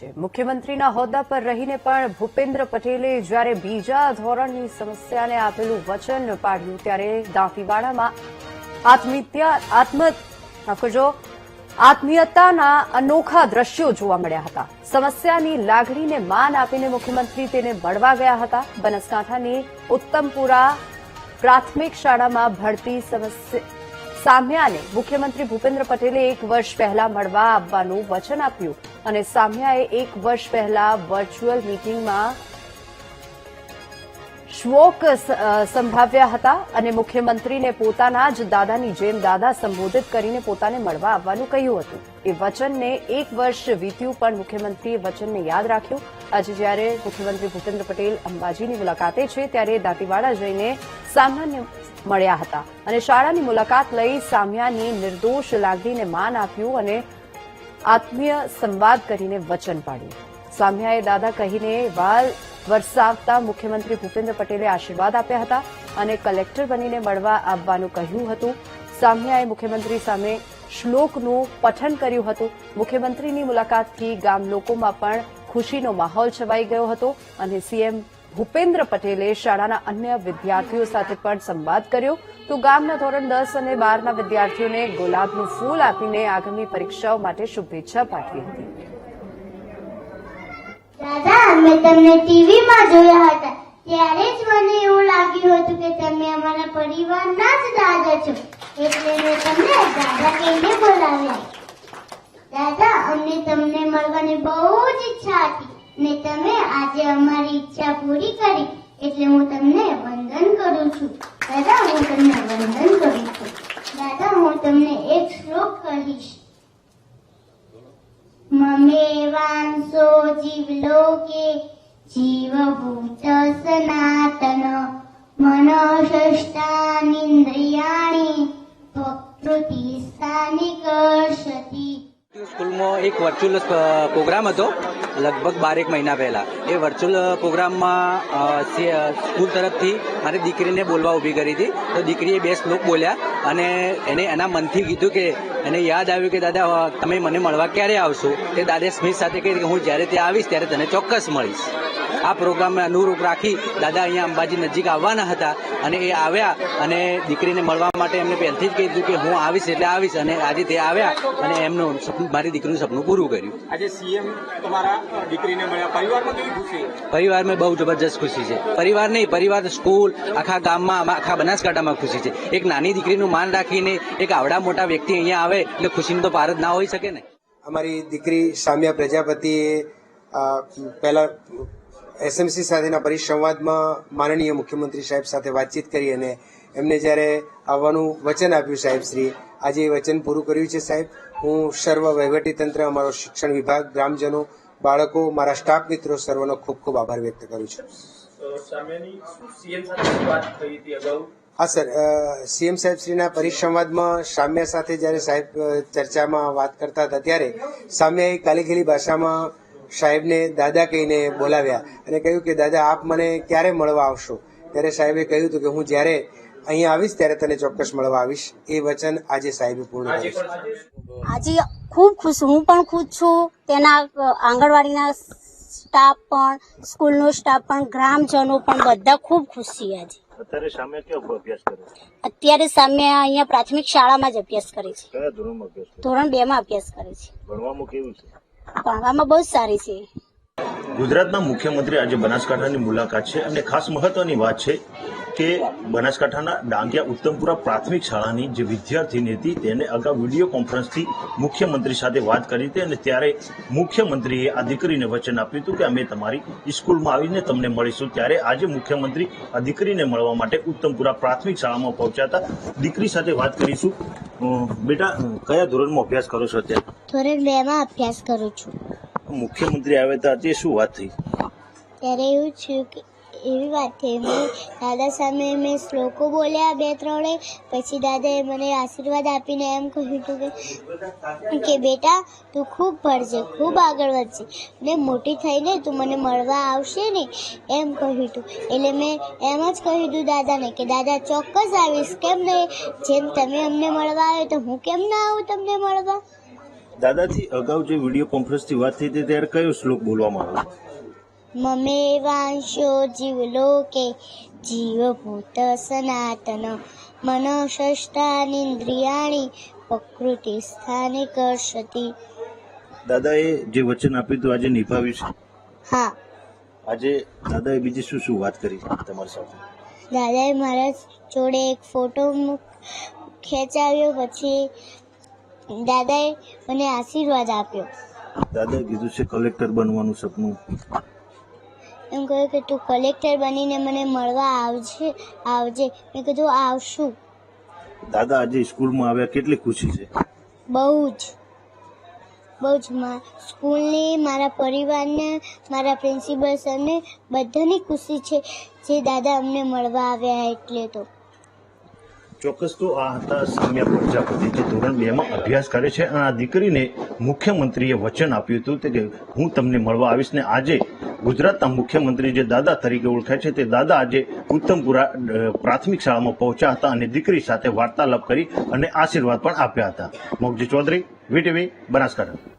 મુખ્યમંત્રીના હોદ્દા પર રહીને પણ ભૂપેન્દ્ર પટેલે જ્યારે બીજા ધોરણની સમસ્યાને આપેલું વચન પાડ્યું, ત્યારે દાંતીવાડામાં આત્મીયતા આત્મ આત્મીયતાના અનોખા દ્રશ્યો જોવા મળ્યા હતા. સમસ્યાની લાગણીને માન આપીને મુખ્યમંત્રી તેને મળવા ગયા હતા. બનાસકાંઠાની ઉત્તમપુરા પ્રાથમિક શાળામાં ભરતી સમસ્યા સામ્યાને મુખ્યમંત્રી ભૂપેન્દ્ર પટેલે એક વર્ષ પહેલા મળવા આવવાનું વચન આપ્યું અને સામ્યાએ એક વર્ષ પહેલા વર્ચ્યુઅલ મીટિંગમાં શ્વોક સંભાવ્યા હતા અને મુખ્યમંત્રીને પોતાના જ દાદાની જેમ દાદા સંબોધિત કરીને પોતાને મળવા આવવાનું કહ્યું હતું. એ વચનને એક વર્ષ વીત્યું પણ મુખ્યમંત્રીએ વચનને યાદ રાખ્યું. આજે જ્યારે મુખ્યમંત્રી ભૂપેન્દ્ર પટેલ અંબાજીની મુલાકાતે છે, ત્યારે દાંતીવાડા જઈને સામાન્ય મળ્યા હતા. અને શાળાની મુલાકાત લઈ સામ્યાની નિર્દોષ લાગણીને માન આપ્યું અને આત્મીય સંવાદ કરીને વચન પાડ્યું. સામ્યાએ દાદા કહીને, વાલ વરસાવતા મુખ્યમંત્રી ભૂપેન્દ્ર પટેલે આશીર્વાદ આપ્યા હતા અને કલેક્ટર બનીને મળવા આવવાનું કહ્યું હતું. સામ્યાએ મુખ્યમંત્રી સામે શ્લોકનું પઠન કર્યું હતું. મુખ્યમંત્રીની મુલાકાતથી ગામ લોકોમાં પણ ખુશીનો માહોલ છવાઈ ગયો હતો અને સીએમ ભૂપેન્દ્ર પટેલે શાળાના અન્ય વિદ્યાર્થીઓ સાથે પણ સંવાદ કર્યો તો ગામના ધોરણ દસ અને બારના વિદ્યાર્થીઓને ગુલાબનું ફૂલ આપીને આગામી પરીક્ષાઓ માટે શુભેચ્છા પાઠવી હતી. ત્યારે જ મને એવું લાગ્યું હતું કે તમે અમારા પરિવારના જ દાદા છો. એટલે મેં તમને દાદા કહીને બોલાવ્યા. દાદા, અમને તમને મળવાની બહુ જ ઈચ્છા હતી. ને તમે આજે અમારી ઈચ્છા પૂરી કરી એટલે હું તમને વંદન કરું છું. દાદા, હું તમને વંદન કરું છું. દાદા, હું તમને એક શ્લોક કહીશ. મમેવાંસો જીવલોકે, જીવભૂત સનાતન મનોષ્ટાનિન્દ્રિયાણી પ્રકૃતિ સ્થાનિક સ્કૂલમાં એક વર્ચ્યુઅલ પ્રોગ્રામ હતો. લગભગ બારેક મહિના પહેલા. એ વર્ચ્યુઅલ પ્રોગ્રામમાં સ્કૂલ તરફથી મારી દીકરીને બોલવા ઊભી કરી હતી. તો દીકરીએ બે શ્લોક બોલ્યા અને એને એના મનથી કીધું કે, એને યાદ આવ્યું કે, દાદા તમે મને મળવા ક્યારે આવશો? તે દાદા સ્મિત સાથે કહી કે, હું જ્યારે ત્યાં આવીશ, ત્યારે તને ચોક્કસ મળીશ. આ પ્રોગ્રામને અનુરૂપ રાખી દાદા અહીંયા અંબાજી નજીક આવવાના હતા અને એ આવ્યા અને દીકરીને મળવા માટે એમને પહેલથી જ કીધું કે હું આવીશ એટલે આવીશ અને આજે તે આવ્યા અને એમનું સપનું મારી દીકરીનું સપનું પૂરું કર્યું. આજે સીએમ તમારા દીકરીને મળ્યા. પરિવારમાં કેવી ખુશી? પરિવારમાં બહુ જબરજસ્ત ખુશી છે. પરિવાર નહીં પરિવાર સ્કૂલ આખા ગામમાં આમાં આખા બનાસકાંઠામાં ખુશી છે. એક નાની દીકરીનું માન રાખીને એક આવડા મોટા વ્યક્તિ અહીંયા આવે એટલે ખુશીનો તો પાર જ ના હોઈ શકે ને. અમારી દીકરી સામ્યા પ્રજાપતિએ પહેલા એસએમસી સાથેના પરિસંવાદમાં માનનીય મુખ્યમંત્રી સાહેબ સાથે વાતચીત કરી અને એમને જ્યારે આવવાનું વચન આપ્યું સાહેબ શ્રી આજે એ વચન પૂરું કર્યું છે સાહેબ. હું સર્વ વહીવટીતંત્ર અમારો શિક્ષણ વિભાગ ગ્રામજનો બાળકો મારા સ્ટાફ મિત્રો સર્વનો ખૂબ ખૂબ આભાર વ્યક્ત કરું છું. હા સર. સીએમ સાહેબ શ્રીના પરિસંવાદમાં સામ્યા સાથે જ્યારે સાહેબ ચર્ચામાં વાત કરતા હતા ત્યારે સામ્યાએ કાલીખેલી ભાષામાં સાહેબને દાદા કહીને બોલાવ્યા અને કહ્યું કે દાદા આપ મને ક્યારે મળવા આવશો? ત્યારે સાહેબે કહ્યું હતું કે હું જ્યારે અહીંયા આવીશ ત્યારે તને ચોક્કસ મળવા આવીશ. એ વચન આજે સાહેબે પૂર્ણ આજે કર્યું આજે ખૂબ ખુશ હું પણ ખુશ છું. તેના આંગણવાડીના સ્ટાફ પણ સ્કૂલનો સ્ટાફ પણ ગ્રામજનો પણ બધા ખૂબ ખુશ છીએ આજે. અત્યારે સામે કેવો અભ્યાસ કરે અત્યારે સામે અહીંયા પ્રાથમિક શાળામાં જ અભ્યાસ કરે છે. ધોરણ બે માં અભ્યાસ કરે છે. ભણવામાં કેવું છે? ભણવામાં બહુ સારી છે. ગુજરાતના મુખ્યમંત્રી આજે બનાસકાંઠાની મુલાકાત છે અને ખાસ મહત્વની વાત છે કે બનાસકાંઠાના ડાંગિયા ઉત્તમપુરા પ્રાથમિક શાળાની જે વિદ્યાર્થીની હતી તેને અગાઉ વીડિયો કોન્ફરન્સથી મુખ્યમંત્રી સાથે વાત કરી હતી અને ત્યારે મુખ્યમંત્રીએ આ દીકરીને વચન આપ્યું હતું કે અમે તમારી સ્કૂલમાં આવીને તમને મળીશું. ત્યારે આજે મુખ્યમંત્રી આ દીકરીને મળવા માટે ઉત્તમપુરા પ્રાથમિક શાળામાં પહોંચ્યા હતા. દીકરી સાથે વાત કરીશું. બેટા કયા ધોરણમાં અભ્યાસ કરો છો અત્યારે? ધોરણ બે માં અભ્યાસ કરું છું. મુખ્યમંત્રી આવ્યા હતા તે શું વાત થઈ? ત્યારે એવું થયું કે, એવી વાત થઈ. દાદા સામે મેં શ્લોકો બોલ્યા બે, ત્રણે. પછી દાદાએ મને આશીર્વાદ આપીને એમ કહ્યું હતું કે બેટા, તું ખૂબ ભણજે, ખૂબ આગળ વધજે. ને મોટી થઈને તું મને મળવા આવશે ને, એમ કહ્યું હતું એટલે મેં એમ જ કહ્યું હતું દાદાને કે, દાદા, ચોક્કસ આવીશ. કેમ નહીં? જેમ તમે અમને મળવા આવ્યો તો હું કેમ ના આવું તમને મળવા? દાદાથી અગાઉ જે વીડિયો કોન્ફરન્સથી વાત થઈ હતી ત્યારે કયો શ્લોક બોલવામાં આવ્યો? મમે વાંશો જીવલોકે જીવભૂત સનાતન. મનઃષ્ટાનિન્દ્રિયાણિ પ્રકૃતિ સ્થાને કરશતી. દાદાએ જે વચન આપ્યું હતું આજે નિભાવ્યું છે? હા. આજે દાદાએ બીજી શું શું વાત કરી તમારી સાથે? દાદાએ મારા જોડે એક ફોટો ખેંચાવ્યો પછી દાદાએ મને આશીર્વાદ આપ્યો. દાદાએ કીધું છે કલેક્ટર બનવાનું સપનું. એમ કહ્યું કે તું કલેક્ટર બનીને મને મળવા આવજે આવજે. મેં કીધું આવશું. દાદા આજે સ્કૂલમાં આવ્યા કેટલી ખુશી છે. બહુ જ. બહુ જ સ્કૂલની મારા પરિવારને મારા પ્રિન્સિપલ સરને બધાની ખુશી છે જે દાદા અમને મળવા આવ્યા એટલે તો. ચોક્કસ તો આ હતા સૌમ્યા પ્રજાપતિ જે ધોરણ બે માં અભ્યાસ કરે છે અને આ દીકરીને મુખ્યમંત્રીએ વચન આપ્યું હતું કે હું તમને મળવા આવીશ ને આજે ગુજરાતના મુખ્યમંત્રી જે દાદા તરીકે ઓળખાય છે તે દાદા આજે ઉત્તમપુરા પ્રાથમિક શાળામાં પહોંચ્યા હતા અને દીકરી સાથે વાર્તાલાપ કરી અને આશીર્વાદ પણ આપ્યા હતા. મોગજી ચૌધરી વીટીવી બનાસકાંઠા.